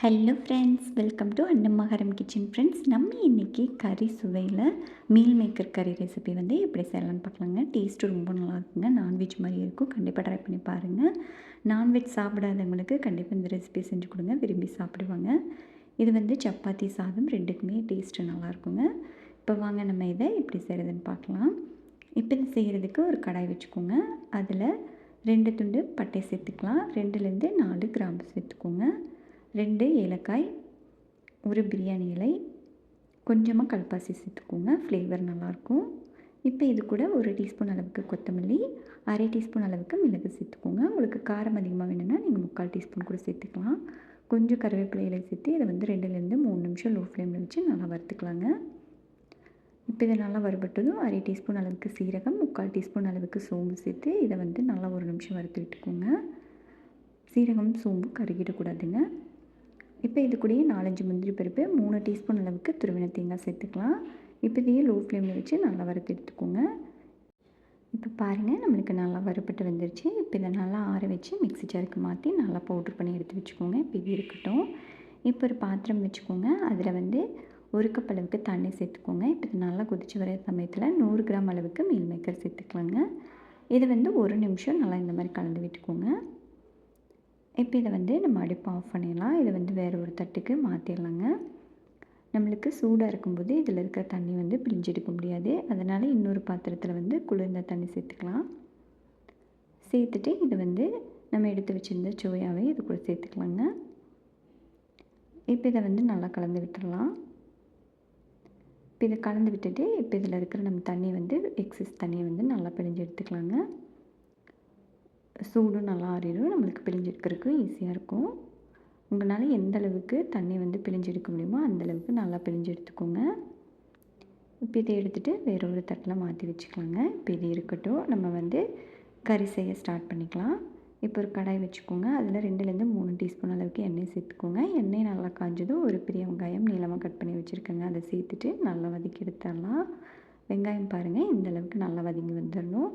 Hello friends welcome to Annamakaram kitchen friends நம்ம இன்றைக்கி கறி சுவையில் மீல் மேக்கர் கறி ரெசிபி வந்து எப்படி செய்யலாம்னு பார்க்கலாங்க. டேஸ்ட்டு ரொம்ப நல்லா இருக்குங்க. நான்வெஜ் மாதிரி இருக்கும். கண்டிப்பாக ட்ரை பண்ணி பாருங்கள் நான்வெஜ் சாப்பிடாதவங்களுக்கு கண்டிப்பாக இந்த ரெசிபி செஞ்சு கொடுங்க. விரும்பி சாப்பிடுவாங்க. இது வந்து சப்பாத்தி சாதம் ரெண்டுக்குமே டேஸ்ட்டு நல்லாயிருக்குங்க இப்போ வாங்க நம்ம இதை எப்படி செய்கிறதுன்னு பார்க்கலாம். இப்போ இது செய்கிறதுக்கு ஒரு கடாய் வச்சுக்கோங்க. அதில் ரெண்டு துண்டு பட்டை சேர்த்துக்கலாம். ரெண்டுலேருந்து நாலு கிராம்பு சேர்த்துக்கோங்க. ரெண்டு ஏலக்காய் ஒரு பிரியாணி இலை. கொஞ்சமாக கல்பாசி சேர்த்துக்கோங்க. ஃப்ளேவர் நல்லாயிருக்கும் இப்போ இது கூட ஒரு டீஸ்பூன் அளவுக்கு கொத்தமல்லி அரை டீஸ்பூன் அளவுக்கு மிளகு சேர்த்துக்கோங்க. உங்களுக்கு காரம் அதிகமாக வேணும்னா நீங்கள் முக்கால் டீஸ்பூன் கூட சேர்த்துக்கலாம். கொஞ்சம் கருவேப்பிலை இலை சேர்த்து இதை வந்து ரெண்டுலேருந்து மூணு நிமிஷம் லோ ஃப்ளேமில் வச்சு நல்லா வறுத்துக்கலாங்க. இப்போ இதை நல்லா வறுபட்டதும் அரை டீஸ்பூன் அளவுக்கு சீரகம் முக்கால் டீஸ்பூன் அளவுக்கு சோம்பு சேர்த்து இதை வந்து நல்லா ஒரு நிமிஷம் வறுத்து விட்டுக்கோங்க. சீரகம் சோம்பு கருகிடக்கூடாதுங்க. இப்போ இது கூடயே நாலஞ்சு முந்திரி பருப்பு மூணு டீஸ்பூன் அளவுக்கு துருவின தேங்காய் சேர்த்துக்கலாம். இப்போ இதையே லோ ஃப்ளேமில் வச்சு நல்லா வறுத்து எடுத்துக்கோங்க. இப்போ பாருங்கள் நம்மளுக்கு நல்லா வறுப்பட்டு வந்துருச்சு. இப்போ இதை நல்லா ஆற வச்சு மிக்சி ஜாருக்கு மாற்றி நல்லா பவுட்ரு பண்ணி எடுத்து வச்சுக்கோங்க. இப்போ இது இருக்கட்டும். இப்போ ஒரு பாத்திரம் வச்சுக்கோங்க. அதில் வந்து ஒரு கப் அளவுக்கு தண்ணி சேர்த்துக்கோங்க. இப்போ இது நல்லா கொதிச்சு வர சமயத்தில் நூறு கிராம் அளவுக்கு மீல் மேக்கர் சேர்த்துக்கலாங்க. இது வந்து ஒரு நிமிஷம் நல்லா இந்த மாதிரி கலந்து விட்டுக்கோங்க. இப்போ இதை வந்து நம்ம அடுப்பு ஆஃப் பண்ணிடலாம். இதை வந்து வேறு ஒரு தட்டுக்கு மாற்றிடலாங்க நம்மளுக்கு சூடாக இருக்கும்போது இதில் இருக்கிற தண்ணி வந்து பிழிஞ்சு எடுக்க முடியாது. அதனால் இன்னொரு பாத்திரத்தில் வந்து குளிர்ந்த தண்ணி சேர்த்துக்கலாம். சேர்த்துட்டு இது வந்து நம்ம எடுத்து வச்சுருந்த சுவையாகவே இது கூட சேர்த்துக்கலாங்க. இப்போ இதை வந்து நல்லா கலந்து விட்டுடலாம். இப்போ இதை கலந்து விட்டுட்டு இப்போ இதில் இருக்கிற நம்ம தண்ணி வந்து எக்ஸஸ் தண்ணியை வந்து நல்லா பிழிஞ்சு எடுத்துக்கலாங்க. சூடும் நல்லா ஆறிடும். நம்மளுக்கு பிழிஞ்செடுக்கிறதுக்கு ஈஸியாக இருக்கும். உங்களால் எந்த அளவுக்கு தண்ணி வந்து பிழிஞ்சு எடுக்க முடியுமோ அந்தளவுக்கு நல்லா பிழிஞ்சு எடுத்துக்கோங்க இப்போ இதை எடுத்துகிட்டு வேற ஒரு தட்டில் மாற்றி வச்சுக்கலாங்க. இப்போ இது இருக்கட்டும். நம்ம வந்து கறி செய்ய ஸ்டார்ட் பண்ணிக்கலாம். இப்போ ஒரு கடாய் வச்சுக்கோங்க. அதில் ரெண்டுலேருந்து மூணு டீஸ்பூன் அளவுக்கு எண்ணெய் சேர்த்துக்கோங்க. எண்ணெய் நல்லா காஞ்சதும் ஒரு பெரிய வெங்காயம் நீளமாக கட் பண்ணி வச்சுருக்கேங்க. அதை சேர்த்துட்டு நல்லா வதக்கி எடுத்துடலாம். வெங்காயம் பாருங்கள் இந்த அளவுக்கு நல்லா வதங்கி வந்துடணும்.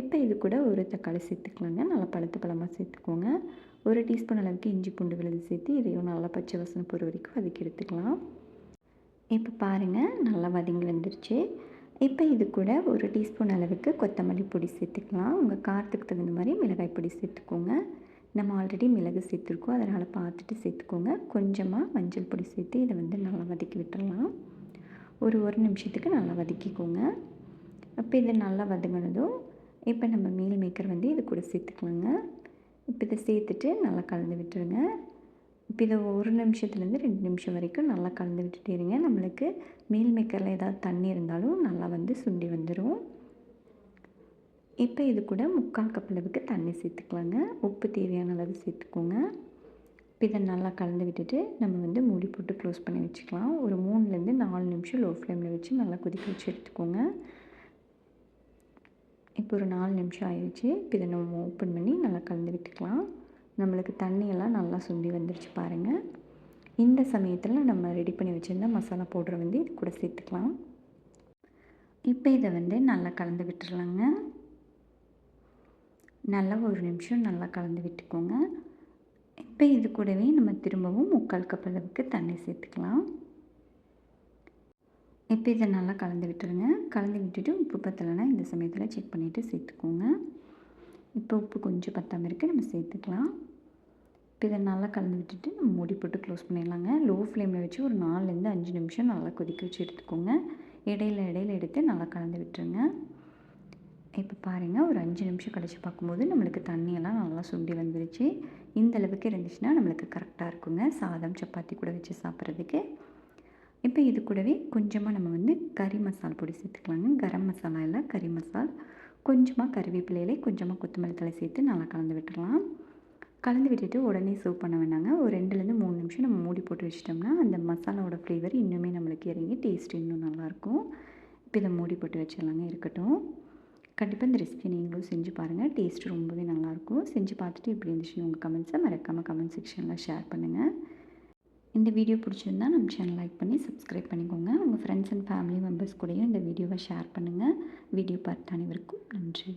இப்போ இது கூட ஒரு தக்காளி சேர்த்துக்கலாங்க. நல்லா பழுத்து பழமாக சேர்த்துக்கோங்க. ஒரு டீஸ்பூன் அளவுக்கு இஞ்சி பூண்டு விழுது சேர்த்து இதையும் நல்லா பச்சை வசனம் போகிற வரைக்கும் வதக்கி எடுத்துக்கலாம். இப்போ பாருங்கள் நல்லா வதங்கி வந்துருச்சு. இப்போ இது கூட ஒரு டீஸ்பூன் அளவுக்கு கொத்தமல்லி பொடி சேர்த்துக்கலாம். உங்கள் காரத்துக்கு தகுந்த மாதிரி மிளகாய் பொடி சேர்த்துக்கோங்க. நம்ம ஆல்ரெடி மிளகு சேர்த்துருக்கோம். அதனால் பார்த்துட்டு சேர்த்துக்கோங்க. கொஞ்சமாக மஞ்சள் பொடி சேர்த்து இதை வந்து நல்லா வதக்கி விட்டுடலாம் ஒரு ஒரு நிமிஷத்துக்கு நல்லா வதக்கிக்கோங்க. அப்போ இது நல்லா வதங்கினதும் இப்போ நம்ம மீல் மேக்கர் வந்து இது கூட சேர்த்துக்கலாங்க. இப்போ இதை சேர்த்துட்டு நல்லா கலந்து விட்டுருங்க. இப்போ இதை ஒரு நிமிஷத்துலேருந்து ரெண்டு நிமிஷம் வரைக்கும் நல்லா கலந்து விட்டுட்டே இருங்க. நம்மளுக்கு மீல் மேக்கரில் ஏதாவது தண்ணி இருந்தாலும் நல்லா வந்து சுண்டி வந்துடும் இப்போ இது கூட முக்கால் கப் அளவுக்கு தண்ணி சேர்த்துக்கலாங்க. உப்பு தேவையான அளவு சேர்த்துக்கோங்க. இப்போ இதை நல்லா கலந்து விட்டுட்டு நம்ம வந்து மூடி போட்டு க்ளோஸ் பண்ணி வச்சுக்கலாம். ஒரு மூணுலேருந்து நாலு நிமிஷம் லோ ஃப்ளேமில் வச்சு நல்லா கொதிக்க வச்சு எடுத்துக்கோங்க. இப்போ ஒரு நாலு நிமிஷம் ஆயிடுச்சு. இப்போ இதை நம்ம ஓப்பன் பண்ணி நல்லா கலந்து விட்டுக்கலாம். நம்மளுக்கு தண்ணியெல்லாம் நல்லா சுண்டி வந்துருச்சு பாருங்கள் இந்த சமயத்தில் நம்ம ரெடி பண்ணி வச்சுருந்த மசாலா பவுடரை வந்து இது கூட சேர்த்துக்கலாம். இப்போ இதை வந்து நல்லா கலந்து விட்டுறலாங்க. நல்லா ஒரு நிமிஷம் நல்லா கலந்து விட்டுக்கோங்க. இப்போ இது கூடவே நம்ம திரும்பவும் முக்கால் கப் அளவுக்கு தண்ணி சேர்த்துக்கலாம். இப்போ இதை நல்லா கலந்து விட்டுருங்க. கலந்து விட்டுட்டு உப்பு பத்தலைன்னா இந்த சமயத்தில் செக் பண்ணிவிட்டு சேர்த்துக்கோங்க. இப்போ உப்பு கொஞ்சம் பத்தாமல் இருக்குது நம்ம சேர்த்துக்கலாம். இப்போ இதை நல்லா கலந்து விட்டுட்டு நம்ம மூடி போட்டு க்ளோஸ் பண்ணிடலாங்க. லோ ஃப்ளேமில் வச்சு ஒரு நாலுலேருந்து அஞ்சு நிமிஷம் நல்லா கொதிக்க வச்சு எடுத்துக்கோங்க. இடையில இடையில எடுத்து நல்லா கலந்து விட்டுருங்க. இப்போ பாருங்கள் ஒரு அஞ்சு நிமிஷம் கழித்து பார்க்கும்போது நம்மளுக்கு தண்ணியெல்லாம் நல்லா சுண்டி வந்துருச்சு. இந்த அளவுக்கு இருந்துச்சுன்னா நம்மளுக்கு கரெக்டாக இருக்குங்க. சாதம் சப்பாத்தி கூட வச்சு சாப்பிட்றதுக்கு. இப்போ இது கூடவே கொஞ்சமாக நம்ம வந்து கறி மசால் பொடி சேர்த்துக்கலாங்க. கரம் மசாலா இல்லை கறி மசால். கொஞ்சமாக கருவேப்பிலையிலே கொஞ்சமாக கொத்தமல்லி தலை சேர்த்து நல்லா கலந்து விட்டுடலாம். கலந்து விட்டுட்டு உடனே சர்வ் பண்ண வேணாங்க ஒரு ரெண்டுலேருந்து மூணு நிமிஷம் நம்ம மூடி போட்டு வச்சிட்டோம்னா அந்த மசாலாவோட ஃப்ளேவர் இன்னுமே நம்மளுக்கு இறங்கி டேஸ்ட் இன்னும் நல்லாயிருக்கும். இப்போ இதை மூடி போட்டு வச்சிடலாங்க இருக்கட்டும். கண்டிப்பாக இந்த ரெசிபி நீங்களும் செஞ்சு பாருங்கள் டேஸ்ட் ரொம்பவே நல்லாயிருக்கும். செஞ்சு பார்த்துட்டு எப்படி இருந்துச்சுன்னு உங்கள் கமெண்ட்ஸை மறக்காமல் கமெண்ட் செக்ஷனில் ஷேர் பண்ணுங்கள் இந்த வீடியோ பிடிச்சிருந்தா நம்ம சேனல் லைக் பண்ணி சப்ஸ்கிரைப் பண்ணிக்கோங்க. உங்கள் ஃப்ரெண்ட்ஸ் அண்ட் ஃபேமிலி மெம்பர்ஸ் கூடயும் இந்த வீடியோவை ஷேர் பண்ணுங்கள் வீடியோ பார்த்த அனைவருக்கும் நன்றி.